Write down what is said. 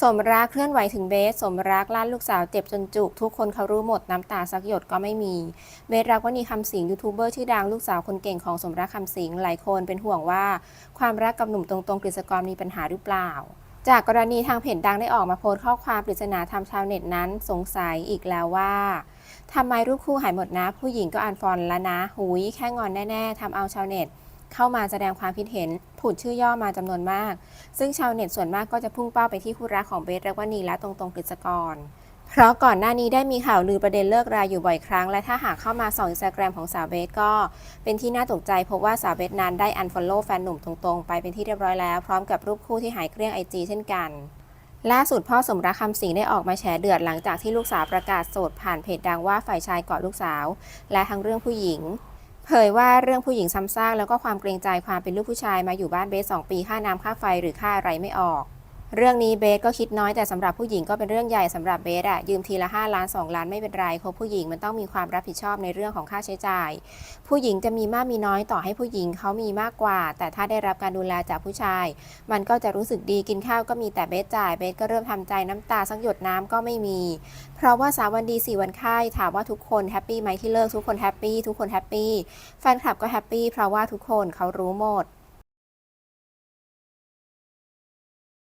สมรักเคลื่อนไหวถึงเบส สมรักลั่นลูกสาวเจ็บจนจุก ทุกคนเขารู้หมดน้ำตาสักหยดก็ไม่มี เบสรักวณีคำสิงยูทูบเบอร์ชื่อดังลูกสาวคนเก่งของสมรักคำสิงห์หลายคนเป็นห่วงว่า ความรักกับหนุ่มตรงๆกฤษกรมีปัญหาหรือเปล่า จากกรณีทางเพจดังได้ออกมาโพสต์ข้อความปริศนาทำชาวเน็ตนั้นสงสัยอีกแล้วว่าทำไมรูปคู่หายหมดนะ ผู้หญิงก็อันฟอนแล้วนะ หุยแค่งอนแน่ๆทำเอาชาวเน็ต เข้ามาแสดงความคิดเห็นผุดชื่อย่อมาจำนวนมาก ซึ่งชาวเน็ตส่วนมากก็จะพุ่งเป้าไปที่คู่รักของเบสและวนีและตรงๆกฤษกร เพราะก่อนหน้านี้ได้มีข่าวลือประเด็นเลิกราอยู่บ่อยครั้ง และถ้าหากเข้ามาส่องอินสตาแกรมของสาวเบสก็ เป็นที่น่าตกใจพบว่าสาวเบสนั้นได้อันฟอลโล่แฟนหนุ่มตรงๆ ไปเป็นที่เรียบร้อยแล้ว พร้อมกับรูปคู่ที่หายเกลี้ยงไอจีเช่นกันล่าสุดพ่อสมรักคำสิงได้ออกมาแฉเดือดหลังจากที่ลูกสาวประกาศโสดผ่านเพจดังว่าฝ่ายชายเกาะลูกสาว และทั้งเรื่องผู้หญิง เผยว่าเรื่องผู้หญิงซ้ำซากแล้วก็ความเกรงใจความเป็นลูกผู้ชายมาอยู่บ้านเบสสองปีค่าน้ำค่าไฟหรือค่าอะไรไม่ออก เรื่องนี้เบสก็คิดน้อยแต่สำหรับผู้หญิงก็เป็นเรื่องใหญ่สำหรับเบสอะยืมทีละ 5 ล้าน 2 ล้านไม่เป็นไรคบผู้หญิงมันต้องมีความรับผิดชอบในเรื่องของค่าใช้จ่าย ผู้หญิงจะมีมากมีน้อยต่อให้ผู้หญิงเขามีมากกว่า แต่ถ้าได้รับการดูแลจากผู้ชาย มันก็จะรู้สึกดีกินข้าวก็มีแต่เบสจ่ายเบสก็เริ่มทำใจน้ำตาสักหยดน้ำก็ไม่มี เพราะว่าสามวันดีสี่วันไข้ถามว่าทุกคนแฮปปี้ไหมที่เลิกทุกคนแฮปปี้ทุกคนแฮปปี้แฟนคลับก็แฮปปี้เพราะว่าทุกคนเขารู้หมด